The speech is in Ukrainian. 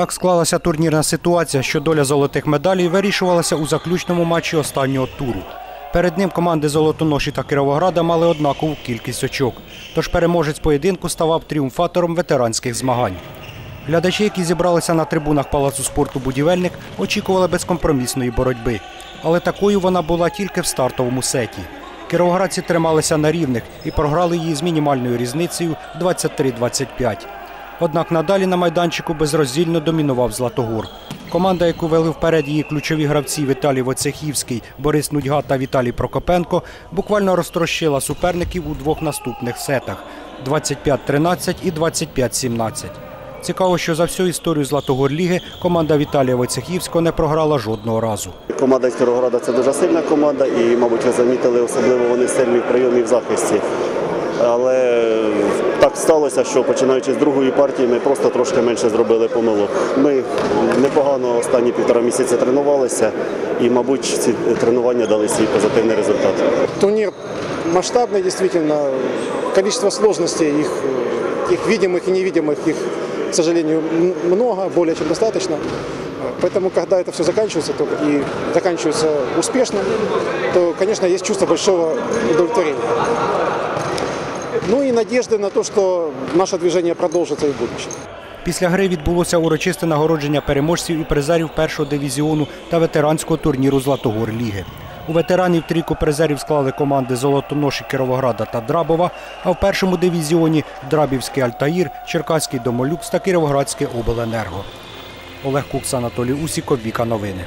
Так склалася турнірна ситуація, що доля золотих медалей вирішувалася у заключному матчі останнього туру. Перед ним команди Золотоноші та Кіровограда мали однакову кількість очок. Тож переможець поєдинку ставав тріумфатором ветеранських змагань. Глядачі, які зібралися на трибунах Палацу спорту Будівельник, очікували безкомпромісної боротьби. Але такою вона була тільки в стартовому сеті. Кіровоградці трималися на рівних і програли її з мінімальною різницею 23-25. Однак надалі на майданчику безроздільно домінував Златогор. Команда, яку вели вперед її ключові гравці Віталій Воцехівський, Борис Нудьга та Віталій Прокопенко, буквально розтрощила суперників у двох наступних сетах 25-13 і 25-17. Цікаво, що за всю історію Златогор-ліги команда Віталія Войцехівського не програла жодного разу. Команда з Кіровограда це дуже сильна команда, і, мабуть, ви замітили, особливо вони сильні в прийомі в захисті. Але так сталося, що починаючи з другої партії, ми просто трошки менше зробили помилок. Ми непогано останні півтора місяці тренувалися, і, мабуть, ці тренування дали свій позитивний результат. Турнир масштабный, действительно. Количество сложностей, их, их видимых и невидимых, их, к сожалению, м- много, более чем достаточно. Поэтому, когда это все заканчивается то, и заканчивается успешно, то, конечно, есть чувство большого удовлетворения. Ну и надежды на то, что наше движение продолжится и в будущем. Після гри відбулося урочисте нагородження переможців і призерів першого дивізіону та ветеранського турніру Златогор Ліги. У ветеранів трійку призерів склали команди Золотоноші Кіровограда та Драбова, а в першому дивізіоні Драбівський Альтаїр, Черкаський Домолюкс та Кіровоградське Обленерго. Олег Кукс, Анатолій Усіков, Віка Новини.